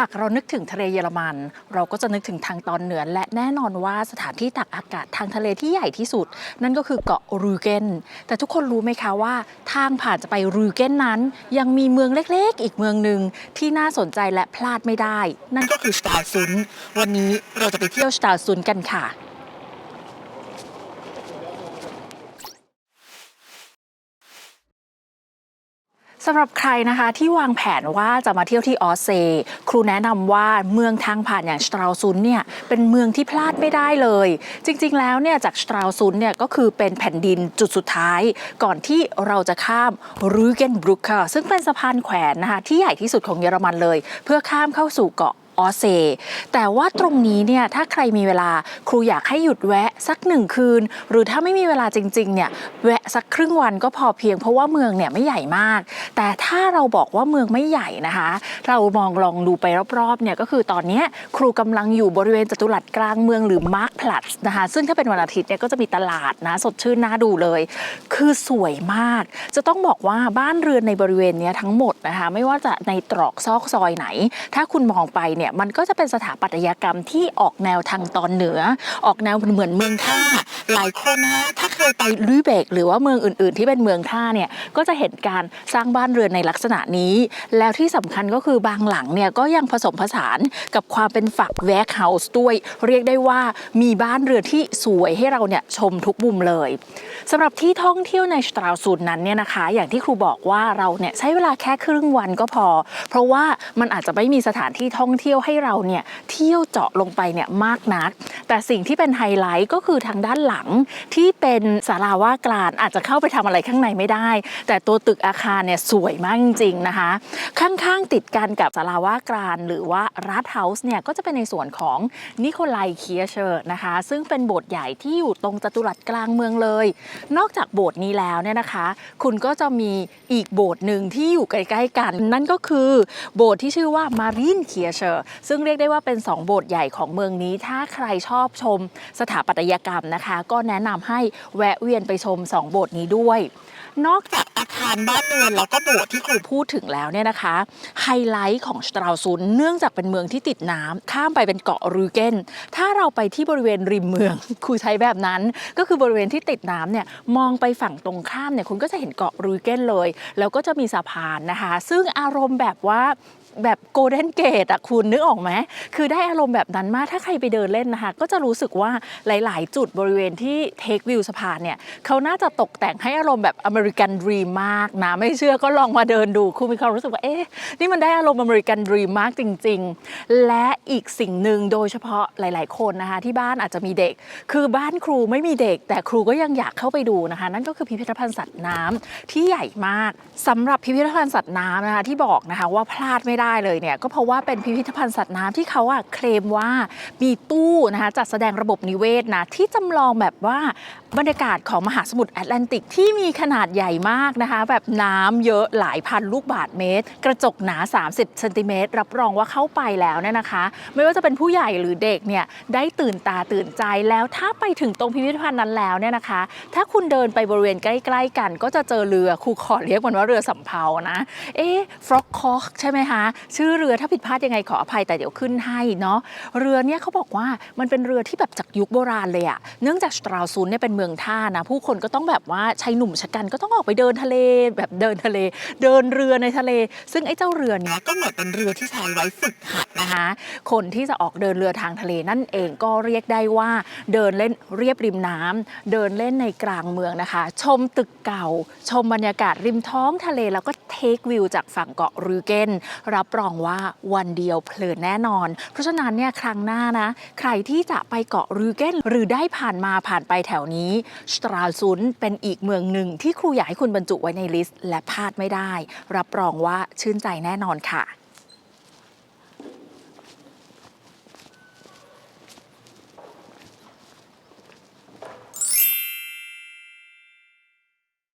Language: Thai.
หากเรานึกถึงทะเลเยอรมัน เราก็จะนึกถึงทางตอนเหนือ และแน่นอนว่าสถานที่ตักอากาศทางทะเลที่ใหญ่ที่สุด นั่นก็คือเกาะรูเกนแต่ทุกคนรู้ไหมคะว่า ทางผ่านจะไปรูเกนนั้น ยังมีเมืองเล็กๆ อีกเมืองหนึ่งที่น่าสนใจและพลาดไม่ได้ นั่นก็คือสตาร์ซุน วันนี้เราจะไปเที่ยวสตาร์ซุนกันค่ะ สำหรับใครนะคะที่วางแผนว่าจะมาเที่ยวที่ออสเซ ครูแนะนำว่าเมืองทางผ่านอย่างสตราซุนเนี่ยเป็นเมืองที่พลาดไม่ได้เลย จริงๆ แล้วเนี่ยจากสตราซุนเนี่ยก็คือเป็นแผ่นดินจุดสุดท้าย ก่อนที่เราจะข้ามรูเกนบรุกค่ะซึ่งเป็นสะพานแขวนนะคะที่ใหญ่ที่สุดของเยอรมันเลย เพื่อข้ามเข้าสู่เกาะ ออเซ แต่ว่าตรงนี้เนี่ยถ้าใครมีเวลาครูอยากให้หยุดแวะสักหนึ่งคืน หรือถ้าไม่มีเวลาจริงๆเนี่ยแวะสักครึ่งวันก็พอเพียงเพราะว่าเมืองเนี่ยไม่ใหญ่มาก แต่ถ้าเราบอกว่าเมืองไม่ใหญ่นะคะ เรามองลองดูไปรอบๆเนี่ยก็คือตอนนี้ครูกำลังอยู่บริเวณจตุรัสกลางเมืองหรือมาร์คพลัสนะคะซึ่งถ้าเป็นวันอาทิตย์เนี่ยก็จะมีตลาดนะสดชื่นน่าดูเลย คือสวยมาก จะต้องบอกว่าบ้านเรือนในบริเวณนี้ทั้งหมดนะคะไม่ว่าจะในตรอกซอกซอยไหน ถ้าคุณมองไปเนี่ยมันก็จะเป็นสถาปัตยกรรมที่ออกแนวทางตอนเหนือ ออกแนวเหมือนเมืองท่า หลายคนนะถ้าเคยไปลุยเบกหรือว่าเมืองอื่น ๆ ที่เป็นเมืองท่าเนี่ยก็จะเห็นการสร้างบ้านเรือนในลักษณะนี้ แล้วที่สำคัญก็คือบางหลังเนี่ยก็ยังผสมผสานกับความเป็นฝักแวกเฮาส์ด้วย เรียกได้ว่ามีบ้านเรือนที่สวยให้เราเนี่ยชมทุกมุมเลยสำหรับที่ท่องเที่ยวในสตราซูนนั้นเนี่ยนะคะ อย่างที่ครูบอกว่าเราเนี่ยใช้เวลาแค่ครึ่งวันก็พอ เพราะว่ามันอาจจะไม่มีสถานที่ท่องเที่ยวที่ยวให้เราเนี่ยเที่ยวเจาะลงไปเนี่ยมากนัก แต่สิ่งที่เป็นไฮไลท์ก็คือทางด้านหลังที่เป็นศาลาว่ากลานอาจจะเข้าไปทำอะไรข้างในไม่ได้ แต่ตัวตึกอาคารเนี่ยสวยมากจริงๆนะคะ ข้างๆติดกันกับศาลาว่ากลานหรือว่ารัฐเฮาส์เนี่ยก็จะเป็นในส่วนของนิโคลายเคียเชอร์นะคะ ซึ่งเป็นโบสถ์ใหญ่ที่อยู่ตรงจัตุรัสกลางเมืองเลย นอกจากโบสถ์นี้แล้วเนี่ยนะคะ คุณก็จะมีอีกโบสถ์หนึ่งที่อยู่ใกล้ๆกัน นั่นก็คือโบสถ์ที่ชื่อว่ามารีนเคียเชอร์ซึ่งเรียกได้ว่าเป็น 2 โบสถ์ใหญ่ของเมืองนี้ถ้าใครชอบชมสถาปัตยกรรมนะคะ ก็แนะนำให้แวะเวียนไปชม 2 โบสถ์นี้ด้วย นอกจากอาคารบ้านเรือนแล้วก็โบสถ์ที่ครูพูดถึงแล้วเนี่ยนะคะไฮไลท์ของสตราซุนเนื่องจากเป็นเมืองที่ติดน้ำข้ามไปเป็นเกาะรูเกนถ้าเราไปที่บริเวณริมเมือง ครูใช้แบบนั้น ก็คือบริเวณที่ติดน้ำเนี่ยมองไปฝั่งตรงข้ามเนี่ยคุณก็จะเห็นเกาะรูเกนเลย แล้วก็จะมีสะพานนะคะ ซึ่งอารมณ์แบบว่า แบบโกลเด้นเกตอะคุณนึกออกไหมคือได้อารมณ์แบบนั้นมากถ้าใครไปเดินเล่นนะคะ ก็จะรู้สึกว่าหลาย ๆ จุดบริเวณที่เทควิวสะพานเนี่ยเขาน่าจะตกแต่งให้อารมณ์แบบอเมริกันดรีมมากนะ ไม่เชื่อก็ลองมาเดินดูคุณมีความรู้สึกว่าเอ๊ะนี่มันได้อารมณ์อเมริกันดรีมมากจริง ๆ และอีกสิ่งหนึ่งโดยเฉพาะหลาย ๆ คนนะคะ ที่บ้านอาจจะมีเด็ก คือบ้านครูไม่มีเด็ก แต่ครูก็ยังอยากเข้าไปดูนะคะ นั่นก็คือพิพิธภัณฑ์สัตว์น้ำที่ใหญ่มากสำหรับพิพิธภัณฑ์สัตว์น้ำนะคะที่บอกนะคะว่าพลาดไม่ได้เลยเนี่ยก็เพราะว่าเป็นพิพิธภัณฑ์สัตว์น้ำที่เขาอะเคลมว่ามีตู้นะคะจัดแสดงระบบนิเวศนะที่จำลองแบบว่าบรรยากาศของมหาสมุทรแอตแลนติกที่มีขนาดใหญ่มากนะคะ แบบน้ำเยอะหลายพันลูกบาทเมตร กระจกหนา 30เซนติเมตรรับรองว่าเข้าไปแล้วเนี่ยนะคะ ไม่ว่าจะเป็นผู้ใหญ่หรือเด็กเนี่ยได้ตื่นตาตื่นใจแล้วถ้าไปถึงตรงพิพิธภัณฑ์นั้นแล้วเนี่ยนะคะ ถ้าคุณเดินไปบริเวณใกล้ๆกัน ก็จะเจอเรือครูขอเรียกมันว่าเรือสำเภานะเอ๊ฟล็อกคอกใช่ไหมคะชื่อเรือถ้าผิดพลาดยังไงขออภัยแต่เดี๋ยวขึ้นให้เนาะเรือเนี่ยเขาบอกว่ามันเป็นเรือที่แบบจากยุคโบราณเลยอะเนื่องจากสตราซุนเนี่ยเป็นเมืองท่านะ ผู้คนก็ต้องแบบว่าชายหนุ่มชะกันก็ต้องออกไปเดินทะเลแบบเดินทะเล เดินเรือในทะเล ซึ่งไอ้เจ้าเรือเนี้ยก็เหมือนเป็นเรือที่ใช้ไว้ฝึกหัดนะคะคนที่จะออกเดินเรือทางทะเลนั่นเองก็เรียกได้ว่าเดินเล่นเรียบริมน้ำเดินเล่นในกลางเมืองนะคะ ชมตึกเก่า ชมบรรยากาศริมท้องทะเลแล้วก็เทควิวจากฝั่งเกาะรูเกนเรารับรองว่าวันเดียวเพลินแน่นอน เพราะฉะนั้นเนี่ยครั้งหน้านะ ใครที่จะไปเกาะรูเกนหรือได้ผ่านมาผ่านไปแถวนี้สตราซุนเป็นอีกเมืองหนึ่งที่ครูอยากให้คุณบรรจุไว้ในลิสต์ และพลาดไม่ได้ รับรองว่าชื่นใจแน่นอนค่ะ